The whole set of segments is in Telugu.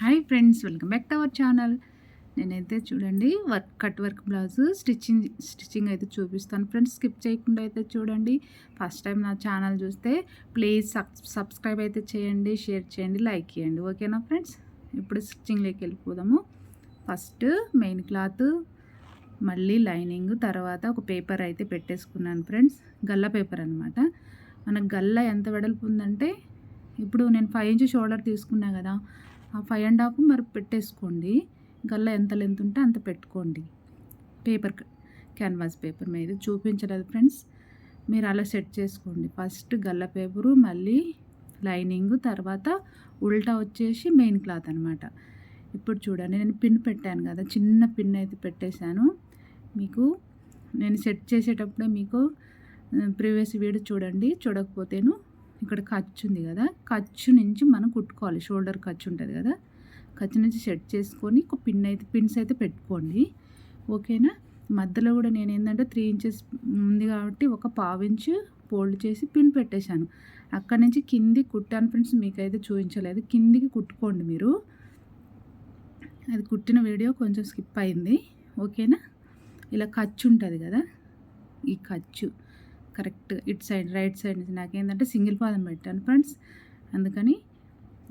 Hi friends welcome back to our channel నేనైతే చూడండి work cut work blouse stitching stitching అయితే చూపిస్తాను. ఫ్రెండ్స్ స్కిప్ చేయకుండా అయితే చూడండి. ఫస్ట్ టైం నా ఛానల్ చూస్తే ప్లీజ్ సబ్స్క్రైబ్ అయితే చేయండి షేర్ చేయండి లైక్ చేయండి. ఓకేనా ఫ్రెండ్స్ ఇప్పుడు స్టిచ్చింగ్లోకి వెళ్ళిపోదాము. ఫస్ట్ మెయిన్ క్లాత్ మళ్ళీ లైనింగ్ తర్వాత ఒక పేపర్ అయితే పెట్టేసుకున్నాను ఫ్రెండ్స్ గల్ల పేపర్ అనమాట మనకు గల్ల ఎంత వెడల్పు ఉందంటే ఇప్పుడు నేను ఫైవ్ ఇంచ్ షోల్డర్ తీసుకున్నా కదా ఆ ఫైవ్ అండ్ హాఫ్ మరి పెట్టేసుకోండి. గల్లా ఎంత లెంత్ ఉంటే అంత పెట్టుకోండి. పేపర్ క్యాన్వాస్ పేపర్ మీద చూపించలేదు ఫ్రెండ్స్ మీరు అలా సెట్ చేసుకోండి. ఫస్ట్ గల్ల పేపరు మళ్ళీ లైనింగ్ తర్వాత ఉల్టా వచ్చేసి మెయిన్ క్లాత్ అనమాట ఇప్పుడు చూడండి నేను పిన్ పెట్టాను కదా చిన్న పిన్ అయితే పెట్టేశాను. మీకు నేను సెట్ చేసేటప్పుడే మీకు ప్రీవియస్ వీడియో చూడండి చూడకపోతేను ఇక్కడ ఖర్చు ఉంది కదా. ఖర్చు నుంచి మనం కుట్టుకోవాలి. షోల్డర్ ఖర్చు ఉంటుంది కదా. ఖర్చు నుంచి సెట్ చేసుకొని ఒక పిన్ అయితే పిన్స్ అయితే పెట్టుకోండి. ఓకేనా? మధ్యలో కూడా నేను ఏంటంటే త్రీ ఇంచెస్ ఉంది కాబట్టి ఒక పావు ఇంచు ఫోల్డ్ చేసి పిన్ పెట్టేశాను. అక్కడ నుంచి కింది కుట్టాను ఫ్రెండ్స్ మీకైతే చూపించలేదు. కిందికి కుట్టుకోండి మీరు. అది కుట్టిన వీడియో కొంచెం స్కిప్ అయింది. ఓకేనా? ఇలా ఖర్చు ఉంటుంది కదా. ఈ ఖర్చు. Correct it side right side నుంచి. నాకేంటంటే సింగిల్ పాదం పెట్టాను ఫ్రెండ్స్. అందుకని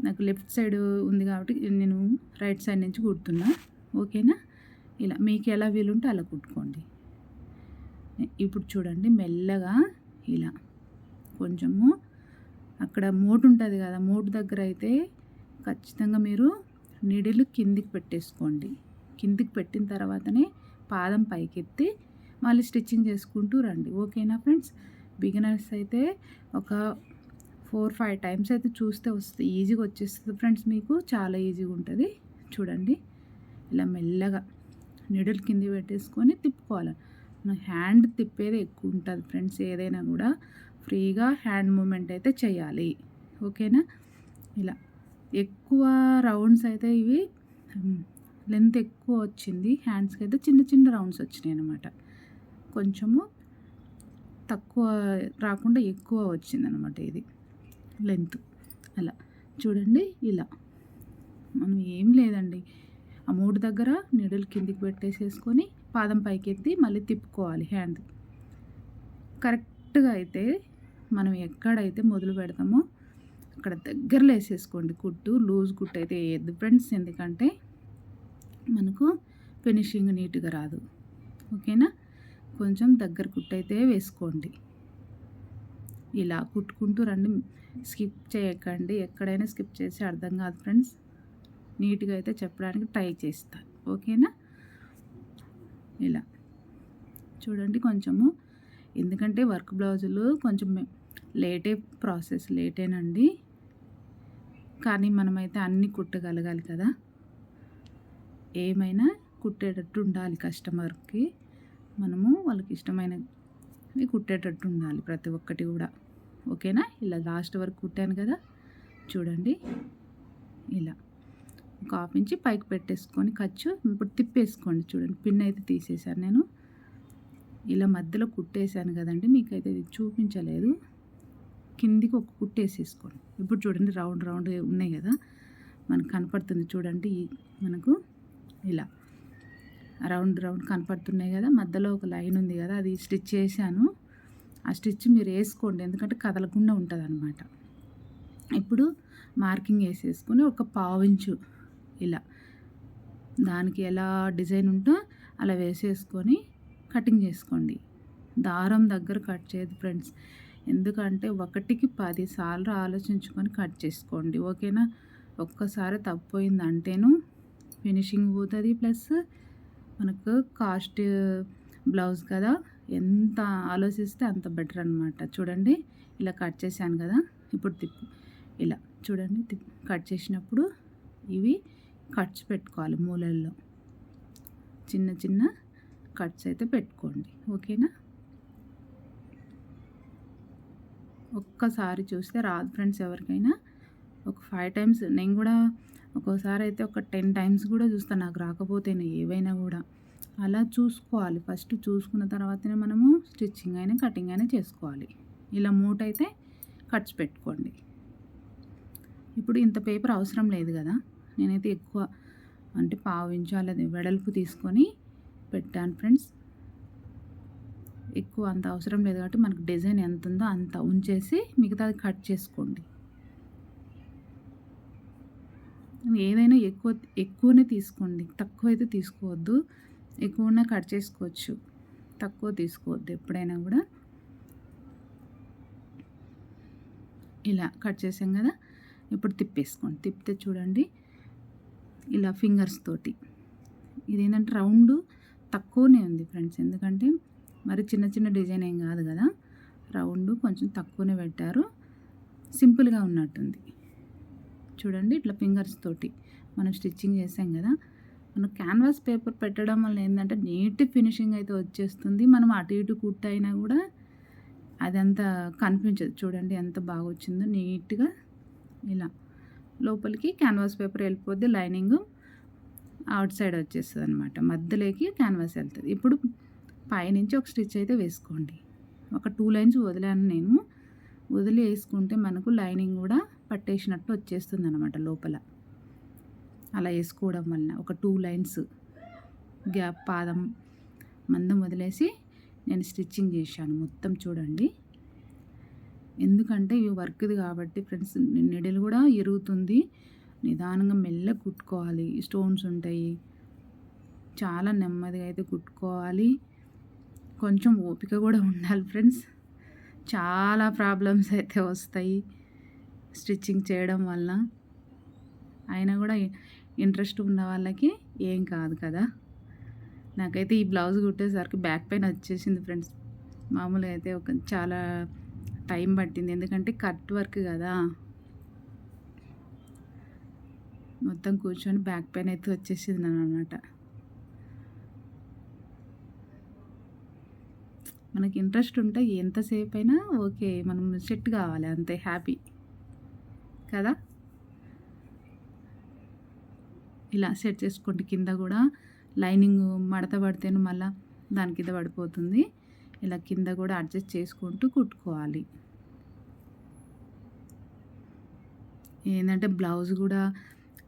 నాకు లెఫ్ట్ సైడ్ ఉంది కాబట్టి నేను రైట్ సైడ్ నుంచి కుడుతున్నా. ఓకేనా? ఇలా మీకు ఎలా వీలుంటే అలా కుట్టుకోండి. ఇప్పుడు చూడండి మెల్లగా ఇలా కొంచెము అక్కడ మోటు ఉంటుంది కదా మోటు దగ్గర అయితే ఖచ్చితంగా మీరు నీడిలు కిందికి పెట్టేసుకోండి. కిందికి పెట్టిన తర్వాతనే పాదం పైకెత్తి మళ్ళీ స్టిచ్చింగ్ చేసుకుంటూ రండి. ఓకేనా ఫ్రెండ్స్? బిగినర్స్ అయితే ఒక ఫోర్ ఫైవ్ టైమ్స్ అయితే చూస్తే వస్తుంది. ఈజీగా వచ్చేస్తుంది ఫ్రెండ్స్ మీకు. చాలా ఈజీగా ఉంటుంది. చూడండి. ఇలా మెల్లగా నిడులు కింద పెట్టేసుకొని తిప్పుకోవాలి. హ్యాండ్ తిప్పేది ఎక్కువ ఉంటుంది ఫ్రెండ్స్. ఏదైనా కూడా ఫ్రీగా హ్యాండ్ మూమెంట్ అయితే చేయాలి. ఓకేనా? ఇలా ఎక్కువ రౌండ్స్ అయితే ఇవి లెంత్ ఎక్కువ వచ్చింది. హ్యాండ్స్కి అయితే చిన్న చిన్న రౌండ్స్ వచ్చినాయి అనమాట కొంచెము తక్కువ రాకుండా ఎక్కువ వచ్చిందనమాట ఇది. లెంత్. అలా. చూడండి ఇలా. మనం ఏం లేదండి. ఆ మూడు దగ్గర నీడలు కిందికి పెట్టేసేసుకొని పాదం పైకి ఎత్తి మళ్ళీ తిప్పుకోవాలి హ్యాండ్ కరెక్ట్గా అయితే మనం ఎక్కడైతే మొదలు పెడతామో అక్కడ దగ్గరలో వేసేసుకోండి కుట్టు. లూజ్ కుట్టు అయితే వేయద్దు. ఫ్రెండ్స్ ఎందుకంటే మనకు ఫినిషింగ్ నీట్గా రాదు. ఓకేనా? కొంచెం దగ్గర కుట్టయితే వేసుకోండి. ఇలా కుట్టుకుంటూ రండి. స్కిప్ చేయకండి. ఎక్కడైనా స్కిప్ చేసి అర్థం కాదు ఫ్రెండ్స్. నీట్గా అయితే చెప్పడానికి ట్రై చేస్తాను ఓకేనా? ఇలా. చూడండి కొంచెము. ఎందుకంటే వర్క్ బ్లౌజులు కొంచెం లేటే ప్రాసెస్ లేటేనండి. కానీ మనమైతే అన్నీ కుట్టగలగాలి కదా. ఏమైనా కుట్టేటట్టు ఉండాలి కస్టమర్కి. మనము వాళ్ళకి ఇష్టమైనవి కుట్టేటట్టు ఉండాలి ప్రతి ఒక్కటి కూడా. ఓకేనా? ఇలా లాస్ట్ వరకు కుట్టాను కదా? చూడండి. ఇలా. ఒక హాఫ్ ఇంచి పైకి పెట్టేసుకొని ఖర్చు ఇప్పుడు తిప్పేసుకోండి. చూడండి. పిన్ అయితే తీసేసాను నేను. ఇలా మధ్యలో కుట్టేశాను కదండి. మీకైతే ఇది చూపించలేదు. కిందికి ఒక కుట్టేసేసుకోండి. ఇప్పుడు చూడండి రౌండ్ రౌండ్ ఉన్నాయి కదా. మనకు కనపడుతుంది చూడండి. మనకు ఇలా. రౌండ్ రౌండ్ కనపడుతున్నాయి కదా మధ్యలో ఒక లైన్ ఉంది కదా అది స్టిచ్ చేశాను. ఆ స్టిచ్ మీరు వేసుకోండి ఎందుకంటే కదలకుండా ఉంటుంది అనమాట ఇప్పుడు మార్కింగ్ వేసేసుకొని ఒక పావించు ఇలా దానికి ఎలా డిజైన్ ఉంటో అలా వేసేసుకొని కటింగ్ చేసుకోండి. దారం దగ్గర కట్ చేయదు ఫ్రెండ్స్. ఎందుకంటే ఒకటికి పది సార్లు ఆలోచించుకొని కట్ చేసుకోండి. ఓకేనా? ఒక్కసారి తప్పోయిందంటేను ఫినిషింగ్ పోతుంది ప్లస్ మనకు కాస్ట్ బ్లౌజ్ కదా ఎంత ఆలోచిస్తే అంత బెటర్ అనమాట చూడండి ఇలా కట్ చేశాను కదా ఇప్పుడు తిప్పి. ఇలా చూడండి కట్ చేసినప్పుడు ఇవి కట్స్ పెట్టుకోవాలి మూలల్లో. చిన్న చిన్న కట్స్ అయితే పెట్టుకోండి. ఓకేనా? ఒక్కసారి చూస్తే రాదు ఫ్రెండ్స్ ఎవరికైనా. ఒక ఫైవ్ టైమ్స్ నేను కూడా ఒక్కోసారి అయితే ఒక టెన్ టైమ్స్ కూడా చూస్తాను నాకు రాకపోతేనే ఏవైనా కూడా. అలా చూసుకోవాలి. ఫస్ట్ చూసుకున్న తర్వాతనే మనము స్టిచ్చింగ్ అయినా కటింగ్ అయినా చేసుకోవాలి. ఇలా మూట అయితే కట్స్ పెట్టుకోండి. ఇప్పుడు ఇంత పేపర్ అవసరం లేదు కదా. నేనైతే ఎక్కువ అంటే పావు వెడల్పు తీసుకొని పెట్టాను ఫ్రెండ్స్. ఎక్కువ అంత అవసరం లేదు కాబట్టి మనకు డిజైన్ ఎంత ఉందో అంత ఉంచేసి మిగతాది కట్ చేసుకోండి. ఏదైనా ఎక్కువ ఎక్కువనే తీసుకోండి. తక్కువ అయితే తీసుకోవద్దు. ఎక్కువనే కట్ చేసుకోవచ్చు. తక్కువ తీసుకోవద్దు ఎప్పుడైనా కూడా. ఇలా కట్ చేసాం కదా. ఇప్పుడు తిప్పేసుకోండి. తిప్పితే చూడండి. ఇలా ఫింగర్స్ తోటి. ఇదేంటంటే రౌండ్ తక్కువనే ఉంది ఫ్రెండ్స్. ఎందుకంటే మరి చిన్న చిన్న డిజైన్ ఏం కాదు కదా. రౌండ్ కొంచెం తక్కువనే పెట్టారు. సింపుల్గా ఉన్నట్టుంది. చూడండి ఇట్లా ఫింగర్స్ తోటి మనం స్టిచ్చింగ్ చేసాం కదా. మనం క్యాన్వాస్ పేపర్ పెట్టడం వల్ల ఏంటంటే నీట్ ఫినిషింగ్ అయితే వచ్చేస్తుంది. మనం అటు ఇటు కుట్టైనా కూడా అదంతా కనిపించదు. చూడండి ఎంత బాగా వచ్చిందో నీట్గా ఇలా. లోపలికి క్యాన్వాస్ పేపర్ వెళ్ళిపోద్ది లైనింగ్ అవుట్ సైడ్ వచ్చేస్తుంది అనమాట మధ్యలోకి క్యాన్వాస్ వెళ్తుంది. ఇప్పుడు పైనుంచి ఒక స్టిచ్ అయితే వేసుకోండి. ఒక టూ లైన్స్ వదిలాను నేను. వదిలి వేసుకుంటే మనకు లైనింగ్ కూడా పట్టేసినట్టు వచ్చేస్తుంది అనమాట లోపల. అలా వేసుకోవడం వలన ఒక టూ లైన్స్ గ్యాప్ పాదం మందం వదిలేసి నేను స్టిచ్చింగ్ చేశాను. మొత్తం చూడండి. ఎందుకంటే ఇవి వర్క్ది కాబట్టి ఫ్రెండ్స్ నెడలు కూడా ఎరుగుతుంది. నిదానంగా మెల్ల కుట్టుకోవాలి. స్టోన్స్ ఉంటాయి. చాలా నెమ్మదిగా అయితే కుట్టుకోవాలి. కొంచెం ఓపిక కూడా ఉండాలి ఫ్రెండ్స్. చాలా ప్రాబ్లమ్స్ అయితే వస్తాయి. స్టిచ్చింగ్ చేయడం వల్ల అయినా కూడా ఇంట్రెస్ట్ ఉన్న వాళ్ళకి ఏం కాదు కదా. నాకైతే ఈ బ్లౌజ్ కుట్టేసరికి బ్యాక్ పెయిన్ వచ్చేసింది ఫ్రెండ్స్. మామూలుగా అయితే ఒక చాలా టైం పట్టింది. ఎందుకంటే కట్ వర్క్ కదా. మొత్తం కూర్చొని బ్యాక్ పెయిన్ అయితే వచ్చేసింది నన్ను అనమాట మనకి ఇంట్రెస్ట్ ఉంటే ఎంతసేపు అయినా ఓకే మనం సెట్ కావాలి అంతే హ్యాపీ. కదా? ఇలా సెట్ చేసుకోండి. కింద కూడా లైనింగ్ మడత పడితేను మళ్ళా దాని కింద పడిపోతుంది. ఇలా కింద కూడా అడ్జస్ట్ చేసుకుంటూ కుట్టుకోవాలి. ఏంటంటే బ్లౌజ్ కూడా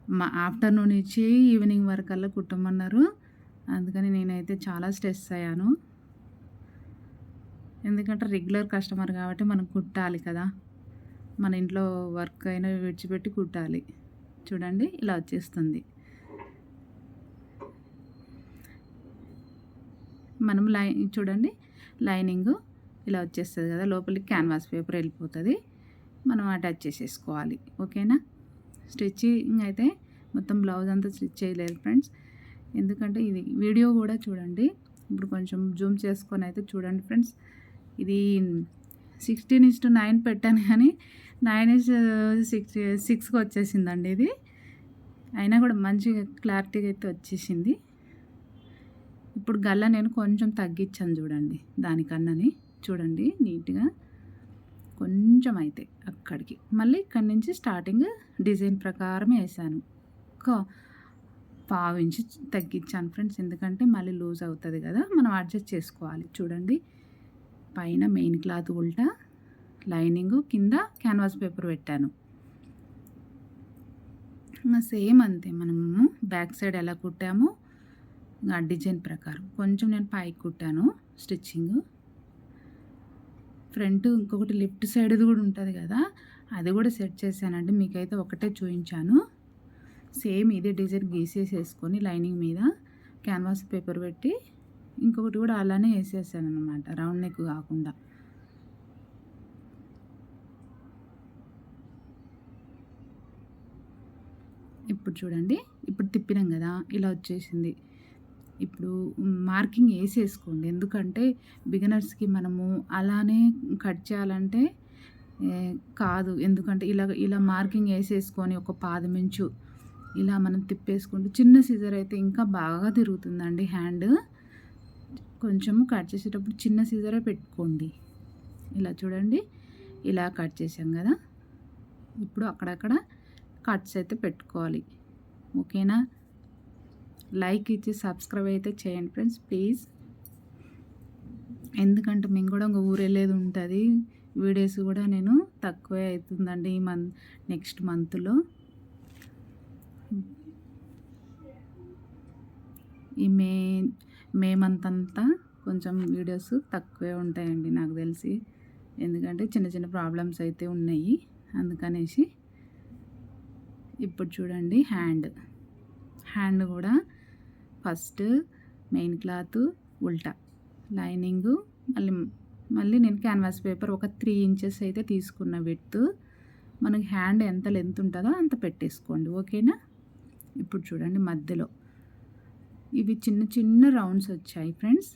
మా ఆఫ్టర్నూన్ ఇచ్చి ఈవినింగ్ వరకు అలా కుట్టమన్నారు. అందుకని నేనైతే చాలా స్ట్రెస్ అయ్యాను. ఎందుకంటే రెగ్యులర్ కస్టమర్ కాబట్టి మనం కుట్టాలి కదా. మన ఇంట్లో వర్క్ అయినా విడిచిపెట్టి కుట్టాలి. చూడండి ఇలా వచ్చేస్తుంది. మనం లై చూడండి లైనింగ్ ఇలా వచ్చేస్తుంది కదా లోపలికి క్యాన్వాస్ పేపర్ వెళ్ళిపోతుంది. మనం అటాచ్ చేసేసుకోవాలి. ఓకేనా? స్టిచ్చింగ్ అయితే మొత్తం బ్లౌజ్ అంతా స్టిచ్ చేయలేదు ఫ్రెండ్స్. ఎందుకంటే ఇది వీడియో కూడా చూడండి. ఇప్పుడు కొంచెం జూమ్ చేసుకొని అయితే చూడండి ఫ్రెండ్స్. ఇది సిక్స్టీన్ ఇస్ టు నైన్ పెట్టాను కానీ నైన్ ఇస్ సిక్స్ సిక్స్కి వచ్చేసిందండి ఇది. అయినా కూడా మంచిగా క్లారిటీగా అయితే వచ్చేసింది. ఇప్పుడు గల్ల నేను కొంచెం తగ్గించాను చూడండి దానికన్నని. చూడండి నీట్గా. కొంచెం అయితే అక్కడికి. మళ్ళీ ఇక్కడి నుంచి స్టార్టింగ్ డిజైన్ ప్రకారం వేసాను. ఒక పావించి తగ్గించాను ఫ్రెండ్స్ ఎందుకంటే మళ్ళీ లూజ్ అవుతుంది కదా మనం అడ్జస్ట్ చేసుకోవాలి. చూడండి పైన మెయిన్ క్లాత్ ఉల్టా. లైనింగ్ కింద క్యాన్వాస్ పేపర్ పెట్టాను. సేమ్ అంతే మనము బ్యాక్ సైడ్ ఎలా కుట్టామో ఆ డిజైన్ ప్రకారం. కొంచెం నేను పైకి కుట్టాను స్టిచ్చింగ్. ఫ్రంట్ ఇంకొకటి లెఫ్ట్ సైడ్ది కూడా ఉంటుంది కదా అది కూడా సెట్ చేశానండి. మీకైతే ఒకటే చూపించాను సేమ్ ఇదే డిజైన్ గీసేసేసుకొని లైనింగ్ మీద క్యాన్వాస్ పేపర్ పెట్టి ఇంకొకటి కూడా అలానే వేసేసాను అనమాట రౌండ్ నెక్ కాకుండా. ఇప్పుడు చూడండి. ఇప్పుడు తిప్పినాం కదా. ఇలా వచ్చేసింది. ఇప్పుడు మార్కింగ్ వేసేసుకోండి. ఎందుకంటే బిగినర్స్కి మనము అలానే కట్ చేయాలంటే కాదు. ఎందుకంటే ఇలా ఇలా మార్కింగ్ వేసేసుకొని ఒక పాదమించు ఇలా మనం తిప్పేసుకుంటూ చిన్న సీజర్ అయితే ఇంకా బాగా తిరుగుతుందండి హ్యాండ్. కొంచెము కట్ చేసేటప్పుడు చిన్న సీజరే పెట్టుకోండి. ఇలా చూడండి. ఇలా కట్ చేసాం కదా. ఇప్పుడు అక్కడక్కడ కట్స్ అయితే పెట్టుకోవాలి. ఓకేనా? లైక్ ఇచ్చి సబ్స్క్రైబ్ అయితే చేయండి ఫ్రెండ్స్ ప్లీజ్. ఎందుకంటే మేము కూడా ఇంకా ఊరెళ్ళేది ఉంటుంది. వీడియోస్ కూడా నేను తక్కువే అవుతుందండి ఈ మంత్ నెక్స్ట్ మంత్లో. ఈ మే మే మంత్ అంతా కొంచెం వీడియోస్ తక్కువే ఉంటాయండి నాకు తెలిసి. ఎందుకంటే చిన్న చిన్న ప్రాబ్లమ్స్ అయితే ఉన్నాయి. అందుకనేసి ఇప్పుడు చూడండి హ్యాండ్. హ్యాండ్ కూడా ఫస్ట్ మెయిన్ క్లాత్ ఉల్టా. లైనింగు మళ్ళీ మళ్ళీ నేను క్యాన్వాస్ పేపర్ ఒక త్రీ ఇంచెస్ అయితే తీసుకున్న విత్ మనకి హ్యాండ్ ఎంత లెంత్ ఉంటుందో అంత పెట్టేసుకోండి ఓకేనా? ఇప్పుడు చూడండి మధ్యలో. ఇవి చిన్న చిన్న రౌండ్స్ వచ్చాయి ఫ్రెండ్స్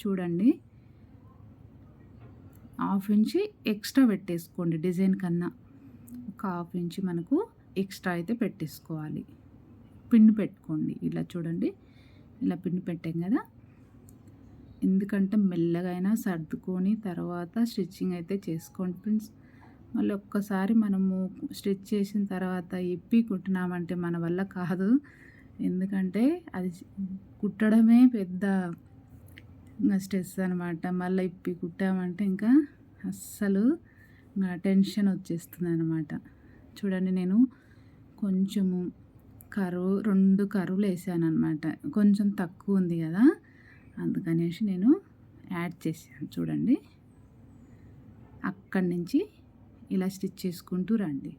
చూడండి. హాఫ్ ఇంచి ఎక్స్ట్రా పెట్టేసుకోండి డిజైన్ కన్నా. ఒక హాఫ్ ఇంచి మనకు ఎక్స్ట్రా అయితే పెట్టేసుకోవాలి. పిండి పెట్టుకోండి. ఇలా చూడండి. ఇలా పిండి పెట్టాం కదా. ఎందుకంటే మెల్లగా అయినా సర్దుకొని తర్వాత స్టిచ్చింగ్ అయితే చేసుకోండి ఫ్రెండ్స్. మళ్ళీ ఒక్కసారి మనము స్టిచ్ చేసిన తర్వాత ఇప్పి కుట్టినామంటే మన వల్ల కాదు. ఎందుకంటే అది కుట్టడమే పెద్ద స్ట్రెస్ అనమాట మళ్ళీ ఇప్పి కుట్టామంటే ఇంకా అస్సలు టెన్షన్ వచ్చేస్తుంది అనమాట చూడండి నేను కొంచెము కరువు రెండు కరువులు వేసాను అనమాట కొంచెం తక్కువ ఉంది కదా అందుకనేసి నేను యాడ్ చేశాను చూడండి. అక్కడి నుంచి ఇలా స్టిచ్ చేసుకుంటూ రండి.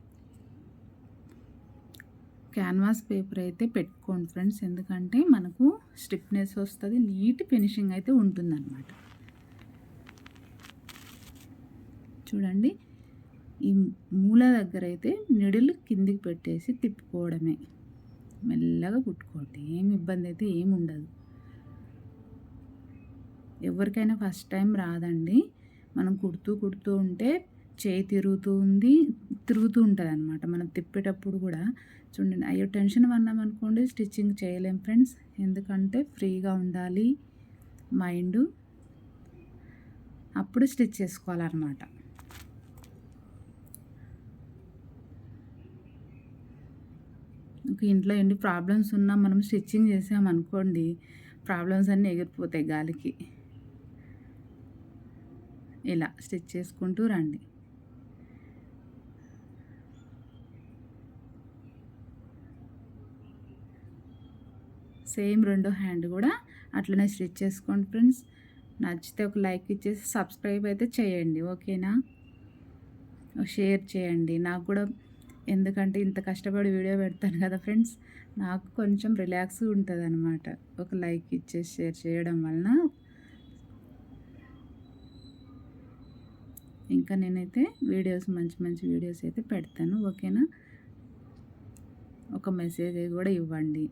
క్యాన్వాస్ పేపర్ అయితే పెట్టుకోండి ఫ్రెండ్స్ ఎందుకంటే మనకు స్టిఫ్నెస్ వస్తుంది నీట్ ఫినిషింగ్ అయితే ఉంటుందన్నమాట. చూడండి ఈ మూల దగ్గర అయితే నిడులు కిందికి పెట్టేసి తిప్పుకోవడమే. మెల్లగా కుట్టుకోండి ఏం ఇబ్బంది అయితే ఏమి ఉండదు. ఎవరికైనా ఫస్ట్ టైం రాదండి. మనం కుడుతూ కుడుతూ ఉంటే చేయి తిరుగుతూ ఉంది తిరుగుతూ ఉంటుంది అనమాట మనం తిప్పేటప్పుడు కూడా చూడండి అయ్యో టెన్షన్ పన్నామనుకోండి స్టిచ్చింగ్ చేయలేం ఫ్రెండ్స్. ఎందుకంటే ఫ్రీగా ఉండాలి. మైండ్ అప్పుడు స్టిచ్ చేసుకోవాలన్నమాట. ఇంట్లో ఎన్ని ప్రాబ్లమ్స్ ఉన్నా మనం స్టిచ్చింగ్ చేసామనుకోండి ప్రాబ్లమ్స్ అన్నీ ఎగిరిపోతాయి గాలికి. ఇలా స్టిచ్ చేసుకుంటూ రండి. సేమ్ రెండో హ్యాండ్ కూడా అట్లనే స్టిచ్ చేసుకోండి ఫ్రెండ్స్. నచ్చితే ఒక లైక్ ఇచ్చేసి సబ్స్క్రైబ్ అయితే చేయండి ఓకేనా? షేర్ చేయండి. నాకు కూడా ఎందుకంటే ఇంత కష్టపడి వీడియో పెడతాను కదా ఫ్రెండ్స్ నాకు కొంచెం రిలాక్స్ ఉంటుంది అనమాట ఒక లైక్ ఇచ్చేసి షేర్ చేయడం వలన. ఇంకా నేనైతే వీడియోస్ మంచి మంచి వీడియోస్ అయితే పెడతాను ఓకేనా? ఒక మెసేజ్ కూడా ఇవ్వండి.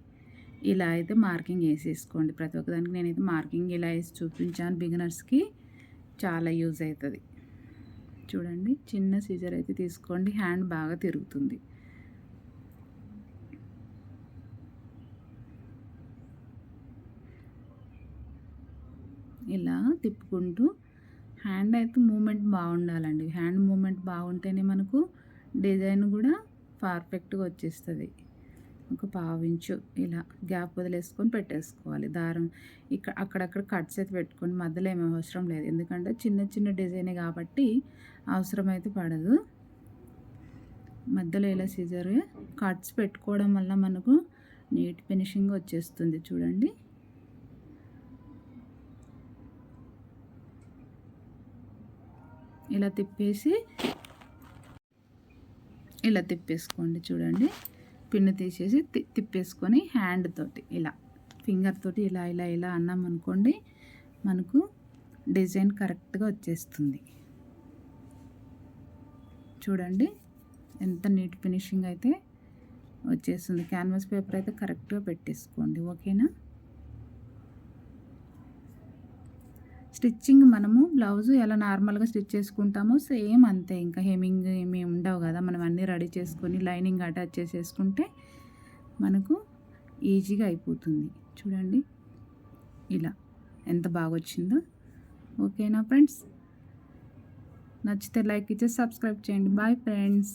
ఇలా అయితే మార్కింగ్ వేసేసుకోండి. ప్రతి ఒక్కదానికి నేనైతే మార్కింగ్ ఇలా వేసి చూపించాను బిగినర్స్కి చాలా యూజ్ అవుతుంది. చూడండి. చిన్న సీజర్ అయితే తీసుకోండి. హ్యాండ్ బాగా తిరుగుతుంది. ఇలా తిప్పుకుంటూ హ్యాండ్ అయితే మూమెంట్ బాగుండాలండి. హ్యాండ్ మూమెంట్ బాగుంటేనే మనకు డిజైన్ కూడా పర్ఫెక్ట్గా వచ్చేస్తుంది. ఒక పావించు ఇలా గ్యాప్ వదిలేసుకొని పెట్టేసుకోవాలి. దారం ఇక్కడ అక్కడక్కడ కట్స్ అయితే పెట్టుకొని మధ్యలో ఏమీ అవసరం లేదు. ఎందుకంటే చిన్న చిన్న డిజైనే కాబట్టి అవసరం అయితే పడదు. మధ్యలో ఇలా సీజర్ కట్స్ పెట్టుకోవడం వల్ల మనకు నీట్ ఫినిషింగ్ వచ్చేస్తుంది. చూడండి. ఇలా తిప్పేసి ఇలా తిప్పేసుకోండి. చూడండి. పిన్ను తీసేసి తిప్పేసుకొని హ్యాండ్ తోటి ఇలా ఫింగర్ తోటి ఇలా ఇలా ఇలా అన్నాం అనుకోండి మనకు డిజైన్ కరెక్ట్గా వచ్చేస్తుంది. చూడండి ఎంత నీట్ ఫినిషింగ్ అయితే వచ్చేస్తుంది. క్యాన్వాస్ పేపర్ అయితే కరెక్ట్గా పెట్టేసుకోండి. ఓకేనా స్టిచ్చింగ్ మనము బ్లౌజ్ ఎలా నార్మల్గా స్టిచ్ చేసుకుంటామో సేమ్ అంతే. ఇంకా హెమింగ్ ఏమీ ఉండవు కదా. మనం అన్నీ రెడీ చేసుకొని లైనింగ్ అటాచ్ చేసేసుకుంటే మనకు ఈజీగా అయిపోతుంది. చూడండి. ఇలా ఎంత బాగా వచ్చిందో ఓకేనా ఫ్రెండ్స్? నచ్చితే లైక్ ఇచ్చేసి సబ్స్క్రైబ్ చేయండి. Bye friends.